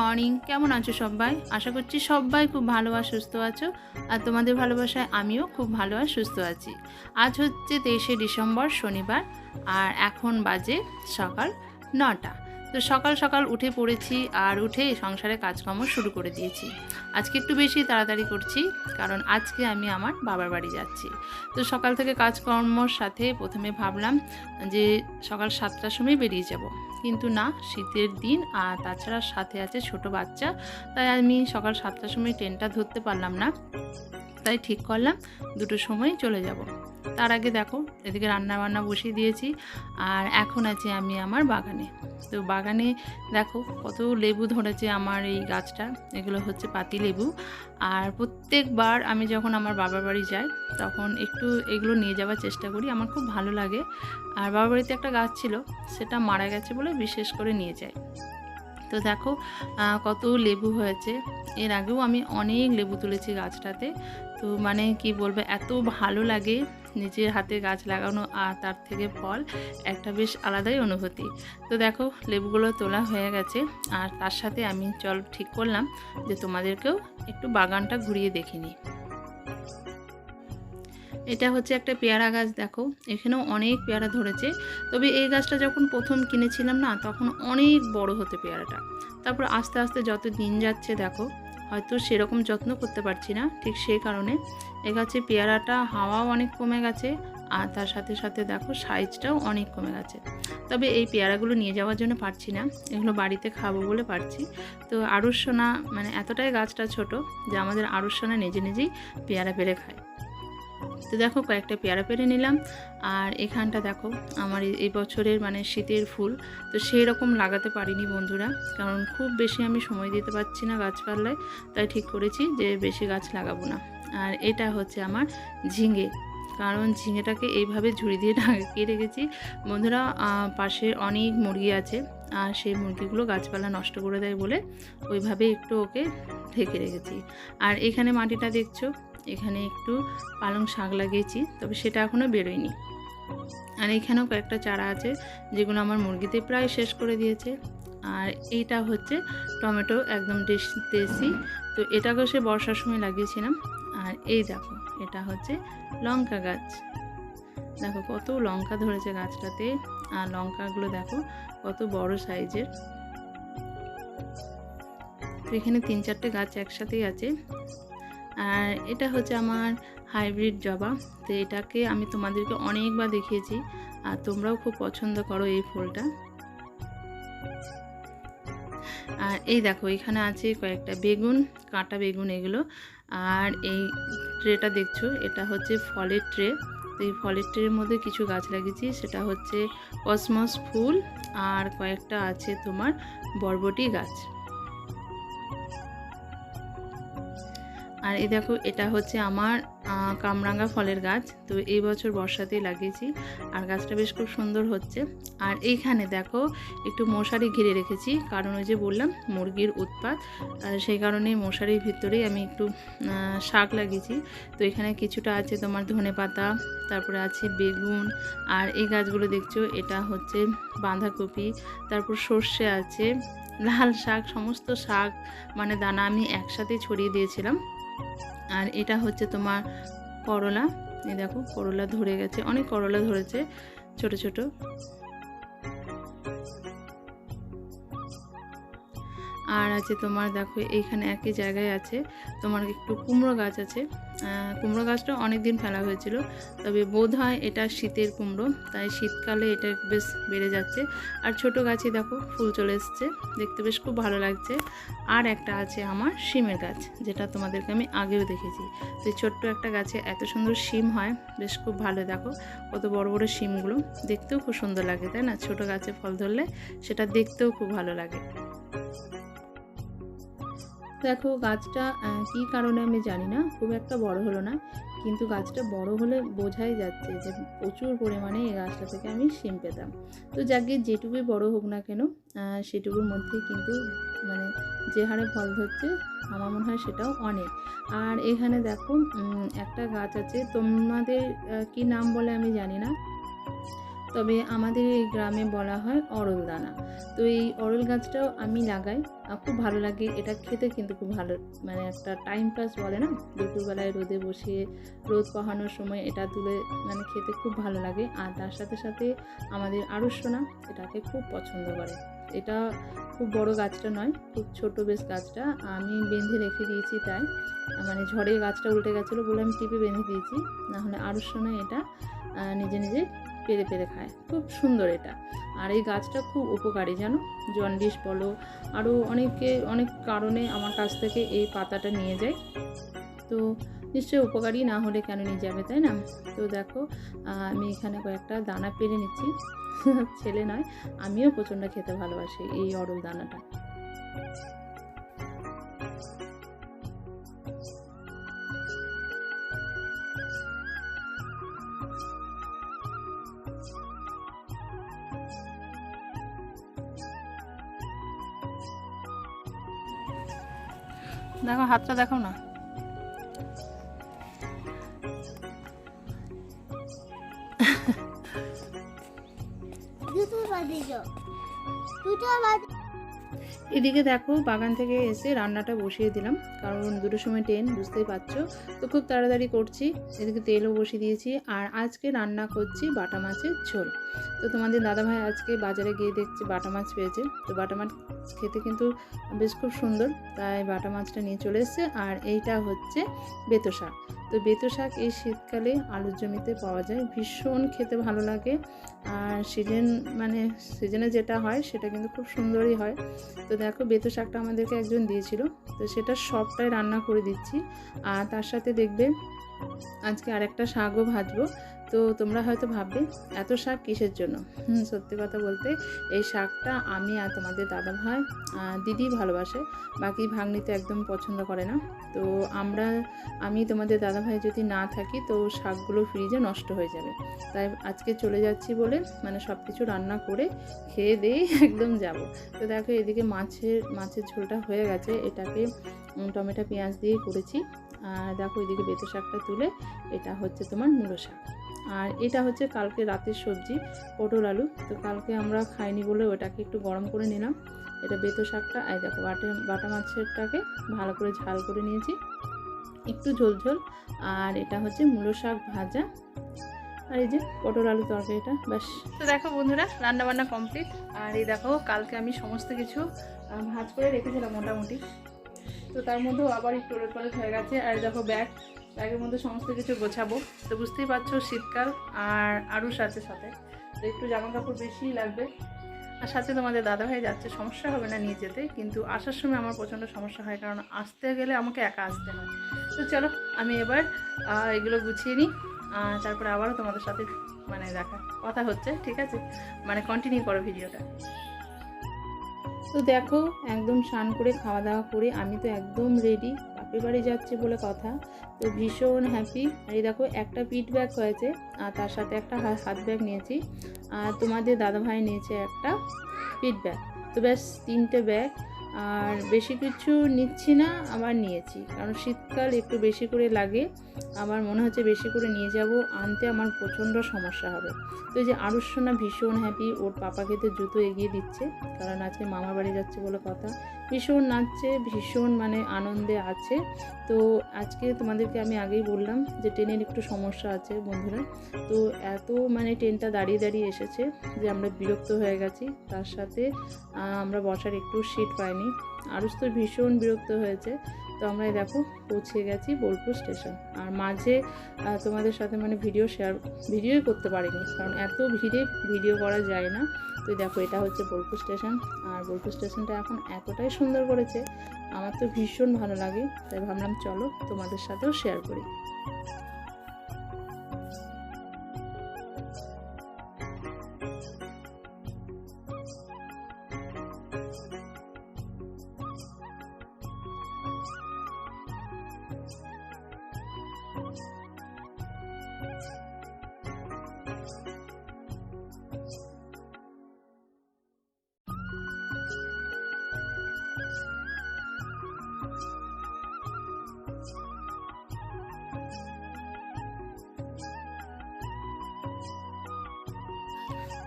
Morning. কেমন আছো সবাই? আশা করছি সবাই খুব ভালো আর সুস্থ আছো। আর তোমাদের ভালোবাসায় আমিও খুব ভালো আর সুস্থ আছি। আজ হচ্ছে তেইশে ডিসেম্বর, শনিবার, আর এখন বাজে সকাল নটা। তো সকাল সকাল উঠে পড়েছি আর উঠে সংসারে কাজকর্ম শুরু করে দিয়েছি। আজকে একটু বেশি তাড়াতাড়ি করছি, কারণ আজকে আমি আমার বাবার বাড়ি যাচ্ছি। তো সকাল থেকে কাজকর্মর সাথে প্রথমে ভাবলাম যে সকাল সাতটার সময় বেরিয়ে যাব। কিন্তু না, শীতের দিন আর তাছাড়া সাথে আছে ছোট বাচ্চা, তাই আমি সকাল সাতটার সময় ট্রেনটা ধরতে পারলাম না। তাই ঠিক করলাম দুটোর সময় চলে যাব। তার আগে দেখো, এদিকে রান্না বান্না বসিয়ে দিয়েছি, আর এখন আছি আমি আমার বাগানে। তো বাগানে দেখো, কত লেবু ধরেছে আমার এই গাছটা, এগুলো হচ্ছে পাতি লেবু। আর প্রত্যেকবার আমি যখন আমার বাবার বাড়ি যাই, তখন একটু এগুলো নিয়ে যাওয়ার চেষ্টা করি, আমার খুব ভালো লাগে। আর বাবার বাড়িতে একটা গাছ ছিল, সেটা মারা গেছে বলে বিশেষ করে নিয়ে যাই। তো দেখো কত লেবু হয়েছে। এর আগেও আমি অনেক লেবু তুলেছি গাছটাতে। তো মানে কি বলব, এত ভালো লাগে নিজের হাতে গাছ লাগানো আর তার থেকে ফল, একটা বেশ আলাদাই অনুভূতি। তো দেখো, লেবুগুলো তোলা হয়ে গেছে। আর তার সাথে আমি, চল ঠিক করলাম যে তোমাদেরকেও একটু বাগানটা ঘুরিয়ে দেখিনি। এটা হচ্ছে একটা পেয়ারা গাছ, দেখো। এখানেও অনেক পেয়ারা ধরেছে। তবে এই গাছটা যখন প্রথম কিনেছিলাম না, তখন অনেক বড় হতে পেয়ারাটা। তারপর আস্তে আস্তে যত দিন যাচ্ছে, দেখো, হয়তো সেরকম যত্ন করতে পারছি না, ঠিক সেই কারণে। এ গাছে পেয়ারাটা হাওয়াও অনেক কমে গেছে, আর তার সাথে সাথে, দেখো, সাইজটাও অনেক কমে গেছে। তবে এই পেয়ারাগুলো নিয়ে যাওয়ার জন্য পারছি না, এগুলো বাড়িতে খাব বলে পারছি। তো আড়ুসোনা মানে এতটাই গাছটা ছোট যে আমাদের আড়ুসোনা নিজে নিজেই পেয়ারা পেরে খায়। তো দেখো কয়েকটা পেয়ারা পেরে নিলাম। আর এখানটা দেখো, আমার এই- বছরের মানে শীতের ফুল। তো সেই রকম লাগাতে পারিনি বন্ধুরা, কারণ খুব বেশি আমি সময় দিতে পারছি না গাছপালায়। তাই ঠিক করেছি যে বেশি গাছ লাগাবো না। আর এটা হচ্ছে আমার ঝিঙে। কারণ ঝিঙেটাকে এইভাবে ঝুড়ি দিয়ে ঢাকিয়ে রেখেছি। বন্ধুরা পাশে অনেক মুরগি আছে, আর সেই মুরগিগুলো গাছপালা নষ্ট করে দেয় বলে ওইভাবে একটু ওকে ঢেকে রেখেছি। আর এখানে মাটিটা দেখছ এখানে একটু পালং শাক লাগিয়েছি, তবে সেটা এখনও বেরোয়নি। আর এখানেও কয়েকটা চারা আছে, যেগুলো আমার মুরগিতে প্রায় শেষ করে দিয়েছে। আর এইটা হচ্ছে টমেটো, একদম দেশ- তো এটাকেও সে বর্ষার সময় লাগিয়েছিলাম। আর এই দেখো, এটা হচ্ছে লঙ্কা গাছ। দেখো কত লঙ্কা ধরেছে গাছটাতে। আর লঙ্কাগুলো দেখো কত বড় সাইজের। তো এখানে তিন চারটে গাছ একসাথেই আছে। আর এটা হচ্ছে আমার হাইব্রিড জবা তো এটাকে আমি তোমাদেরকে অনেকবার দেখিয়েছি, আর তোমরাও খুব পছন্দ করো এই ফুলটা। আর এই দেখো, এখানে আছে কয়েকটা বেগুন, কাঁটা বেগুন এগুলো। আর এই ট্রেটা দেখছ, এটা হচ্ছে ফলের ট্রে তো এই ফলের ট্রের মধ্যে কিছু গাছ লাগিয়েছি, সেটা হচ্ছে কসমস ফুল, আর কয়েকটা আছে তোমার বরবটি গাছ। আর এই দেখো, এটা হচ্ছে আমার কামরাঙ্গা ফলের গাছ। তো এই বছর বর্ষাতেই লাগিয়েছি আর গাছটা বেশ খুব সুন্দর হচ্ছে। আর এইখানে দেখো, একটু মশারি ঘিরে রেখেছি। কারণ ওই যে বললাম, মুরগির উৎপাত। সেই কারণে মশারির ভিতরেই আমি একটু শাক লাগিয়েছি। তো এখানে কিছুটা আছে তোমার ধনে পাতা, তারপরে আছে বেগুন। আর এই গাছগুলো দেখছ, এটা হচ্ছে বাঁধাকপি, তারপর সর্ষে আছে, লাল শাক, সমস্ত শাক মানে দানা আমি একসাথে ছড়িয়ে দিয়েছিলাম। আর এটা হচ্ছে তোমার করলা। এই দেখো, করলা ধরে গেছে, অনেক করলা ধরেছে, ছোট ছোট। আর আছে তোমার দেখো এইখানে একই জায়গায় আছে, তোমার একটু কুমড়ো গাছ আছে। কুমড়ো গাছটা অনেক দিন ফেলা হয়েছিল, তবে বোধ হয় এটা শীতের কুমড়ো, তাই শীতকালে এটা বেশ বেড়ে যাচ্ছে। আর ছোট গাছে দেখো, ফুল চলে এসছে, দেখতে বেশ খুব ভালো লাগছে। আর একটা আছে আমার শিমের গাছ, যেটা তোমাদেরকে আমি আগেও দেখেছি। তো ছোট্ট একটা গাছে এত সুন্দর শিম হয়, বেশ খুব ভালো, দেখো কত বড় বড় শিমগুলো, দেখতেও খুব সুন্দর লাগে, তাই না? ছোট গাছে ফল ধরলে সেটা দেখতেও খুব ভালো লাগে। দেখো গাছটা কী কারণে আমি জানি না, খুব একটা বড় হলো না, কিন্তু গাছটা বড় হলে বোঝাই যাচ্ছে যে প্রচুর পরিমাণে এই গাছটা থেকে আমি শিম পেতাম। তো যাকে যেটুকুই বড় হোক না কেন সেটুকুর মধ্যে কিন্তু মানে যে হারে ফল ধরছে, আমার মনে হয় সেটাও অনেক। আর এখানে দেখো একটা গাছ আছে, তোমাদের কি নাম বলে আমি জানি না। তবে আমাদের এই গ্রামে বলা হয় অরল দানা তো এই অরল গাছটাও আমি লাগাই। খুব ভালো লাগে। এটা খেতে কিন্তু খুব ভালো মানে একটা টাইম পাস বলে না? দুপুরবেলায় রোদে বসিয়ে রোদ পাহানোর সময় এটা তুলে মানে খেতে খুব ভালো লাগে। আর তার সাথে সাথে আমাদের আড়স্যনা এটাকে খুব পছন্দ করে। এটা খুব বড় গাছটা নয়, খুব ছোট বেশ গাছটা। আমি বেঁধে রেখে দিয়েছি তাই। মানে ঝড়ে গাছটা উল্টে গেছিল বলে আমি টিপে বেঁধে দিয়েছি। নাহলে আড়স্যনায় এটা নিজে নিজে পেরে পেরে খায়। খুব সুন্দর এটা। আর এই গাছটা খুব উপকারী, জানো? জন্ডিস বলো আরও অনেকে, অনেক কারণে আমার কাছ থেকে এই পাতাটা নিয়ে যায়। তো নিশ্চয়ই উপকারী, না হলে কেন নিয়ে যাবে, তাই না? তো দেখো আমি এখানে কয়েকটা দানা পেরে নিচ্ছি। ছেলে নয়, আমিও প্রচণ্ড খেতে ভালোবাসি এই অরল দানাটা। দেখো হাতটা দেখো না। দুটো বাদ এদিকে দেখো বাগান থেকে এসে রান্নাটা বসিয়ে দিলাম, কারণ দুটো সময় ট্রেন, বুঝতেই পারছ। তো খুব তাড়াতাড়ি করছি, এদিকে তেলও বসিয়ে দিয়েছি, আর আজকে রান্না করছি বাটা মাছের ঝোল। তো তোমাদের দাদাভাই আজকে বাজারে গিয়ে দেখছি বাটা মাছ পেয়েছে। তো বাটা মাছ খেতে কিন্তু বেশ খুব সুন্দর, তাই বাটা মাছটা নিয়ে চলে এসছে, আর এইটা হচ্ছে বেতো শাক তো বেতো শাক এই শীতকালে আলুর জমিতে পাওয়া যায়। ভীষণ খেতে ভালো লাগে। আর সিজন মানে সিজনে যেটা হয়, সেটা কিন্তু খুব সুন্দরই হয়। তো দেখো বেতো শাকটা আমাদেরকে একজন দিয়েছিল। তো সেটা সবটাই রান্না করে দিচ্ছি। আর তার সাথে দেখবে আজকে আরেকটা শাকও ভাজবো। তো তোমরা হয়তো ভাববে, এত শাক কিসের জন্য? সত্যি কথা বলতে এই শাকটা আমি আর তোমাদের দাদা ভাই দিদি ভালোবাসে, বাকি ভাগ্নিতে একদম পছন্দ করে না। তো আমরা, আমি তোমাদের দাদা ভাই যদি না থাকি, তো শাকগুলো ফ্রিজে নষ্ট হয়ে যাবে। তাই আজকে চলে যাচ্ছি বলে মানে সব কিছু রান্না করে খেয়ে দিয়েই একদম যাব। তো দেখো এদিকে মাছের মাছের ঝোলটা হয়ে গেছে, এটাকে টমেটো, পেঁয়াজ দিয়ে করেছি। আর দেখো এদিকে বেতো শাকটা তুলে, এটা হচ্ছে তোমার মূলো শাক। আর এটা হচ্ছে কালকে রাতের সবজি, পটল আলু। তো কালকে আমরা খাইনি বলে ওটাকে একটু গরম করে নিলাম। এটা বেতো শাকটা। আর দেখো, বাটে বাটা মাছেরটাকে ভালো করে ঝাল করে নিয়েছি। একটু ঝোল ঝোল। আর এটা হচ্ছে মূলো শাক ভাজা। আর এই যে পটল আলু তরকারিটা, ব্যাস। তো দেখো বন্ধুরা রান্না বান্না কমপ্লিট। আর এই দেখো, কালকে আমি সমস্ত কিছু ভাজ করে রেখেছিলাম মোটামুটি। তো তার মধ্যেও আবার একটু ওলট হয়ে গেছে। আর দেখো ব্যাগ ব্যাগের মধ্যে সমস্ত কিছু গোছাবো। তো বুঝতেই পারছ, শীতকাল আর আরও আছে সাথে। তো একটু জামা কাপড় বেশিই লাগবে। আর সাথে তোমাদের দাদাভাই যাচ্ছে, সমস্যা হবে না নিয়ে যেতে, কিন্তু আসার সময় আমার প্রচণ্ড সমস্যা হয়, কারণ আসতে গেলে আমাকে একা আসতে হয়। তো চলো, আমি এবার এগুলো গুছিয়ে নিই। তারপরে আবারও তোমাদের সাথে মানে দেখা, কথা হচ্ছে, ঠিক আছে? মানে কন্টিনিউ করো ভিডিওটা। তো দেখো, একদম স্নান করে, খাওয়া দাওয়া করে, আমি তো একদম রেডি বাপের বাড়ি যাচ্ছি বলে কথা। তো ভীষণ হ্যাপি আর এই দেখো, একটা পিট ব্যাগ হয়েছে, আর তার সাথে একটা হাত ব্যাগ নিয়েছি। আর তোমাদের দাদাভাই নিয়েছে একটা পিট ব্যাগ তো ব্যাস, তিনটে ব্যাগ আর বেশি কিছু নিচ্ছি না, আবার নিয়েছি। কারণ শীতকাল একটু বেশি করে লাগে। আমার মনে হচ্ছে বেশি করে নিয়ে যাব, আনতে আমার প্রচণ্ড সমস্যা হবে। তো এই যে আরুষনা ভীষণ হ্যাপি ওর পাপাকে তো জুতো এগিয়ে দিচ্ছে, কারণ আজকে মামার বাড়ি যাচ্ছে বলে কথা। ভীষণ নাচছে, ভীষণ মানে আনন্দে আছে। তো আজকে তোমাদেরকে আমি আগেই বললাম যে ট্রেনের একটু সমস্যা আছে বন্ধুরা। তো এত মানে ট্রেনটা দাঁড়িয়ে দাঁড়িয়ে এসেছে যে আমরা বিরক্ত হয়ে গেছি। তার সাথে আমরা বসার একটু সিট পাইনি। আরুষ তো ভীষণ বিরক্ত হয়েছে। তো আমরা দেখো পৌঁছে গেছি বোলপুর স্টেশন। আর মাঝে তোমাদের সাথে মানে ভিডিও শেয়ার ভিডিওই করতে পারিনি, কারণ এত ভিড়ে ভিডিও করা যায় না। তো দেখো, এটা হচ্ছে বোলপুর স্টেশন। আর বোলপুর স্টেশনটা এখন এতটাই সুন্দর করেছে, আমার তো ভীষণ ভালো লাগে। তাই ভাবলাম চলো তোমাদের সাথেও শেয়ার করি।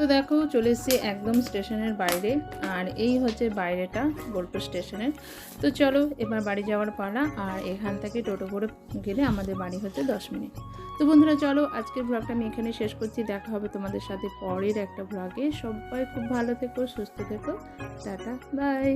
তো দেখো চলে এসেছি একদম স্টেশনের বাইরে, আর এই হচ্ছে বাইরেটা বোলপুর স্টেশনের। তো চলো এবার বাড়ি যাওয়ার পালা, আর এখান থেকে টোটো করে গেলে আমাদের বাড়ি হচ্ছে দশ মিনিট। তো বন্ধুরা চলো আজকের ব্লগটা আমি এখানে শেষ করছি, দেখা হবে তোমাদের সাথে পরের একটা ব্লগে। সবাই খুব ভালো থেকো, সুস্থ থেকো। Tata, bye.